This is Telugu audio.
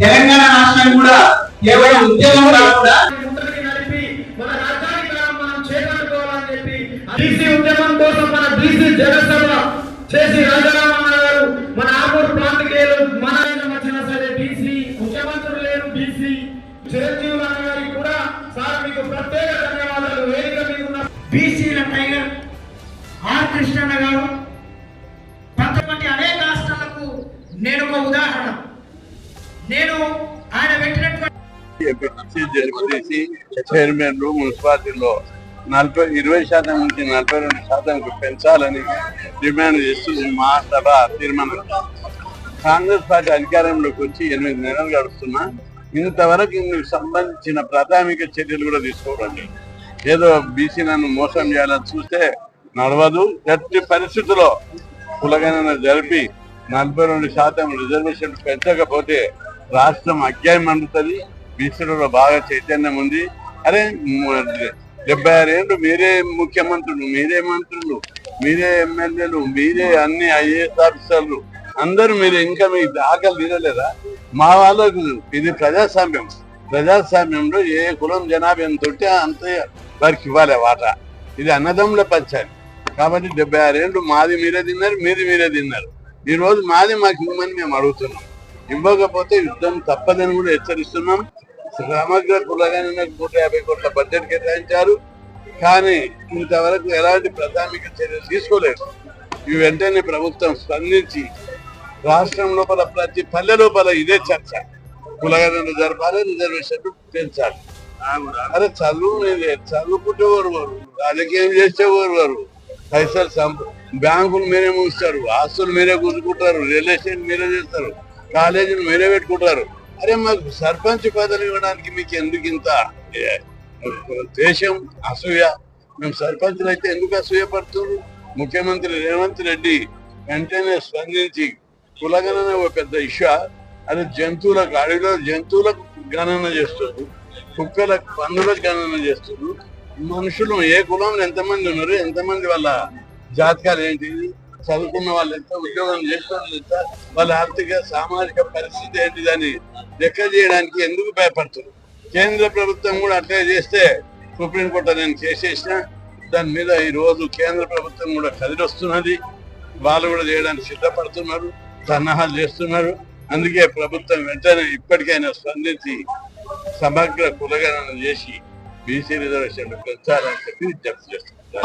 తెలంగాణ రాష్ట్రం కూడా కేవలం ఉద్యోగం రాకుండా బీసీ ఉద్యమం కోసం మన బీసీ జనసభ చేసి గారు మన ఆమూరు ప్రాంతీయులు మన వచ్చినా సరే బీసీ ముఖ్యమంత్రులు లేరు బీసీ చిరంజీవి అన్న గారికి కూడా సార్ మీకు ప్రత్యేక ధన్యవాదాలు. వేదిక మీద ఉన్న బీసీల టైగర్ ఆర్ కృష్ణన్న గారు పంతొమ్మిది అనేక రాష్ట్రాలకు నేను ఒక ఉదాహరణ. నేను ఆయన పెట్టినటువంటి చైర్మన్ మున్సిపాలిటీలో నలభై ఇరవై శాతం నుంచి నలభై రెండు శాతంకు పెంచాలని డిమాండ్ చేస్తూ సభ తీర్మానం. కాంగ్రెస్ పార్టీ అధికారంలోకి వచ్చి ఎనిమిది నెలలు గడుస్తున్నా ఇంతవరకు ఇందుకు సంబంధించిన ప్రాథమిక చర్యలు కూడా తీసుకోవడం ఏదో బీసీ నన్ను మోసం చేయాలని చూస్తే నడవదు. ఎట్టి పరిస్థితుల్లో కులగణన జరిపి నలభై రెండు శాతం రిజర్వేషన్ పెంచకపోతే రాష్ట్రం అజ్ఞాయం అందుతుంది బీసీలలో బాగా చైతన్యం ఉంది. అరే మ- డెబ్బై ఆరేళ్ళు మీరే ముఖ్యమంత్రులు మీరే మంత్రులు మీరే ఎమ్మెల్యేలు మీరే అన్ని ఐఏఎస్ ఆఫీసర్లు అందరూ మీరు ఇంకా మీ ఆకలి తీరలేదా? మా వాళ్ళకు ఇది ప్రజాస్వామ్యం. ప్రజాస్వామ్యంలో ఏ కులం జనాభా తోటి అంత వారికి ఇవ్వాలి వాటా. ఇది అన్నదమ్ముల పంచాయతీ. కాబట్టి డెబ్బై ఆరేళ్ళు మాది మీరే తిన్నారు మీది మీరే తిన్నారు. ఈ రోజు మాది మాకు ఇవ్వమని మేము అడుగుతున్నాం. ఇవ్వకపోతే యుద్ధం తప్పదని కూడా హెచ్చరిస్తున్నాం. సమగ్ర కులగానే నూట యాభై కోట్ల బడ్జెట్ కేటాయించారు. కానీ ఇంతవరకు ఎలాంటి ప్రాథమిక చర్యలు తీసుకోలేదు. ఇవి వెంటనే ప్రభుత్వం స్పందించి రాష్ట్రం లోపల ప్రతి పల్లె లోపల ఇదే చర్చ. కులగణన జరపాలి రిజర్వేషన్ పెంచాలి అరే చదువు చదువుకుంటే వారు వారు రాజకీయం చేస్తే వారు పైసలు సంప బ్యాంకులు మీరే మూస్తారు ఆస్తులు మీరే కూర్చుకుంటారు రియల్ ఎస్టేట్ మీరే చేస్తారు కాలేజీలు మీరే పెట్టుకుంటారు. అరే మాకు సర్పంచ్ పదవి ఇవ్వడానికి మీకు ఎందుకు ఇంత దేశం అసూయ? మేము సర్పంచులు అయితే ఎందుకు అసూయ పడుతున్నారు? ముఖ్యమంత్రి రేవంత్ రెడ్డి వెంటనే స్పందించి కులగణన ఒక పెద్ద ఇష్యూ అది జంతువులకు అడవిలో జంతువులకు గణన చేస్తారు కుక్కలకు పందులకు గణన చేస్తారు మనుషులు ఏ కులంలో ఎంతమంది ఉన్నారు ఎంతమంది వాళ్ళ జాతకాలు ఏంటి చదువుకున్న వాళ్ళు ఎంత ఉద్యోగం చేసిన ఎంత వాళ్ళ ఆర్థిక సామాజిక పరిస్థితి ఏంటిదని లెక్క చేయడానికి ఎందుకు భయపడుతున్నారు? కేంద్ర ప్రభుత్వం కూడా అట్లే చేస్తే సుప్రీంకోర్టు నేను చేసేసిన. దాని మీద ఈరోజు కేంద్ర ప్రభుత్వం కూడా కదిలొస్తున్నది. వాళ్ళు కూడా చేయడానికి సిద్ధపడుతున్నారు. సన్నాహాలు చేస్తున్నారు. అందుకే ప్రభుత్వం వెంటనే ఇప్పటికైనా స్పందించి సమగ్ర కులగణన చేసి బీసీ రిజర్వేషన్ పెంచాలని చెప్పి విజ్ఞప్తి చేస్తున్నారు.